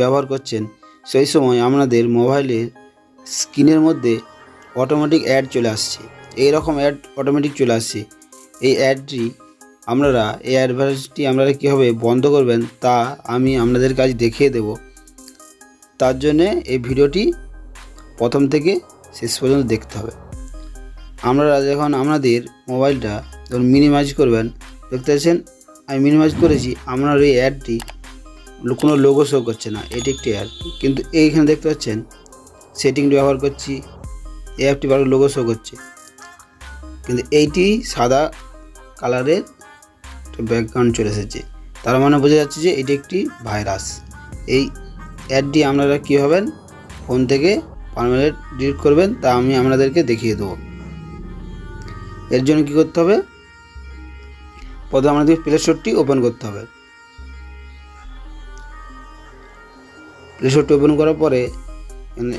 ব্যবহার করছেন, সেই সময় আপনাদের মোবাইলের স্ক্রিনের মধ্যে অটোমেটিক অ্যাড চলে আসছে। এই রকম অ্যাড অটোমেটিক চলে আসছে। এই অ্যাডটি আপনারা, এই অ্যাডভার্টাইজটি আপনারা কীভাবে বন্ধ করবেন তা আমি আপনাদের কাছে দেখিয়ে দেব। তার জন্যে এই ভিডিওটি প্রথম থেকে শেষ পর্যন্ত দেখতে হবে। আপনারা যখন আপনাদের মোবাইলটা যখন মিনিমাইজ করবেন, দেখতে পাচ্ছেন? আমি মিনিমাইজ করেছি, আপনার এই অ্যাডটি কোনো লোগো শো করছে না এটি একটি অ্যাড কিন্তু এইখানে দেখতে পাচ্ছেন সেটিং ব্যবহার করছি, এই অ্যাপটি বারো লোগো শো করছে। কিন্তু এইটি সাদা কালারের ব্যাকগ্রাউন্ড চলে এসেছে। তার মানে বোঝা যাচ্ছে যে এটি একটি ভাইরাস এই অ্যাডটি আপনারা কী হবেন ফোন থেকে পারমানেন্ট ডিলিট করবেন, তা আমি আপনাদেরকে দেখিয়ে দেবো। এর জন্য কী করতে হবে, প্রথমে আমাদের প্লে স্টোরটি ওপেন করতে হবে। প্লে স্টোরটি ওপেন করার পরে এখানে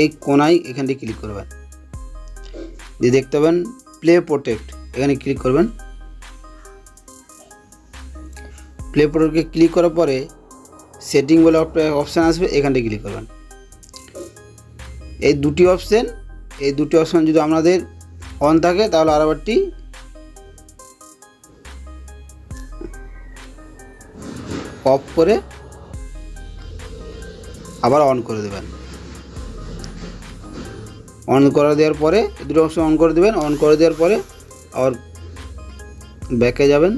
এই কোনায় এখানটি ক্লিক করবেন। দিয়ে দেখতে পাবেন প্লে প্রোটেক্ট এখানে ক্লিক করবেন। প্লে প্রোটেক্টকে ক্লিক করার পরে সেটিং বলে অপশান আসবে এখানটি ক্লিক করবেন। এই দুটি অপশান এই দুটি অপশান যদি আপনাদের অন থাকে, তাহলে আরেকবারটি অফ করে আবার অন করে দেবেন। অন করে দেওয়ার পরে, দুটো অপশন অন করে দেবেন। অন করে দেওয়ার পরে আবার ব্যাকে যাবেন।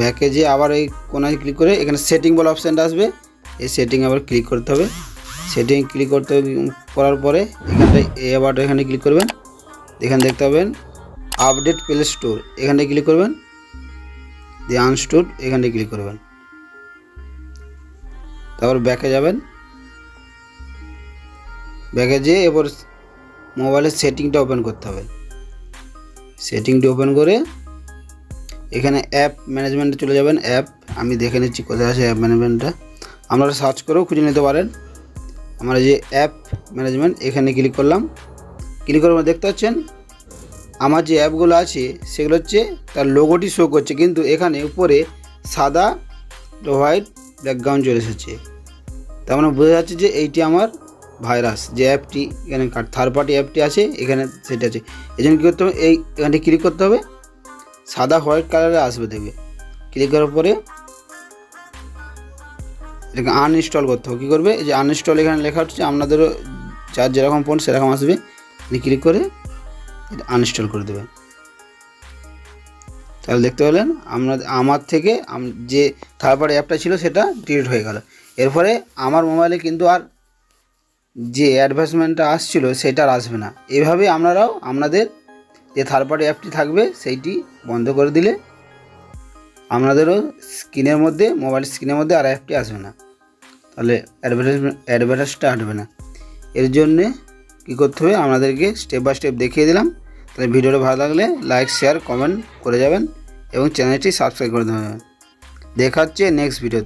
ব্যাকে যেয়ে আবার এই কোনায় ক্লিক করে এখানে সেটিং বলে অপশানটা আসবে। এই সেটিং আবার ক্লিক করতে হবে। সেটিং ক্লিক করতে করার পরে এখানটায় এই আবার এখানে ক্লিক করবেন। এখানে দেখতে পাবেন আপডেট প্লে স্টোর এখানে ক্লিক করবেন। দিয়ে আনস্টোর এখানে ক্লিক করবেন। তারপর ব্যাকে যাবেন। ব্যাকে যেয়ে এবার মোবাইলের সেটিংটা ওপেন করতে হবে। সেটিংটি ওপেন করে এখানে অ্যাপ ম্যানেজমেন্টে চলে যাবেন। অ্যাপ আমি দেখে নিচ্ছি কোথায় আছে অ্যাপ ম্যানেজমেন্টটা আপনারা সার্চ করেও খুঁজে নিতে পারেন। আমরা যে অ্যাপ ম্যানেজমেন্ট এখানে ক্লিক করলাম। ক্লিক পর দেখতে পাচ্ছেন আমার যে অ্যাপগুলো আছে, সেগুলো হচ্ছে তার লোগোটি শো করছে। কিন্তু এখানে উপরে সাদা হোয়াইট ব্যাকগ্রাউন্ড চলে এসেছে। তার মানে বোঝা যাচ্ছে যে এইটি আমার ভাইরাস যে অ্যাপটি, এখানে থার্ড পার্টি অ্যাপটি আছে, এখানে সেটা আছে। এই জন্য কী করতে হবে? এই এখানে ক্লিক করতে হবে। সাদা হোয়াইট কালারে আসবে দেখবে। ক্লিক করার পরে এটাকে আনইনস্টল করতে হবে। কী করবে? এই যে আনইনস্টল এখানে লেখা হচ্ছে, আপনাদেরও যার যেরকম ফোন সেরকম আসবে। ক্লিক করে আনইনস্টল করে দেবেন। তাহলে দেখতে পেলেন, আমরা, আমার থেকে যে থার্ড পার্টি অ্যাপটা ছিল সেটা ডিলিট হয়ে গেল। এরপরে আমার মোবাইলে কিন্তু আর যে অ্যাডভার্টাইজমেন্টটা আসছিল সেটা আর আসবে না। এভাবে আপনারাও আপনাদের যে থার্ড পার্টি অ্যাপটি থাকবে সেইটি বন্ধ করে দিলে আপনাদেরও স্ক্রিনের মধ্যে, মোবাইল স্ক্রিনের মধ্যে আর অ্যাপটি আসবে না। তাহলে অ্যাডভার্টাইজমেন্ট অ্যাডভার্টাইজটা আসবে না। এর জন্যে কী করতে হবে? আপনাদেরকে স্টেপ বাই স্টেপ দেখিয়ে দিলাম। তাহলে ভিডিওটা ভালো লাগলে লাইক শেয়ার কমেন্ট করে যাবেন এবং চ্যানেলটি সাবস্ক্রাইব করে দেবেন। দেখা হচ্ছে নেক্সট ভিডিও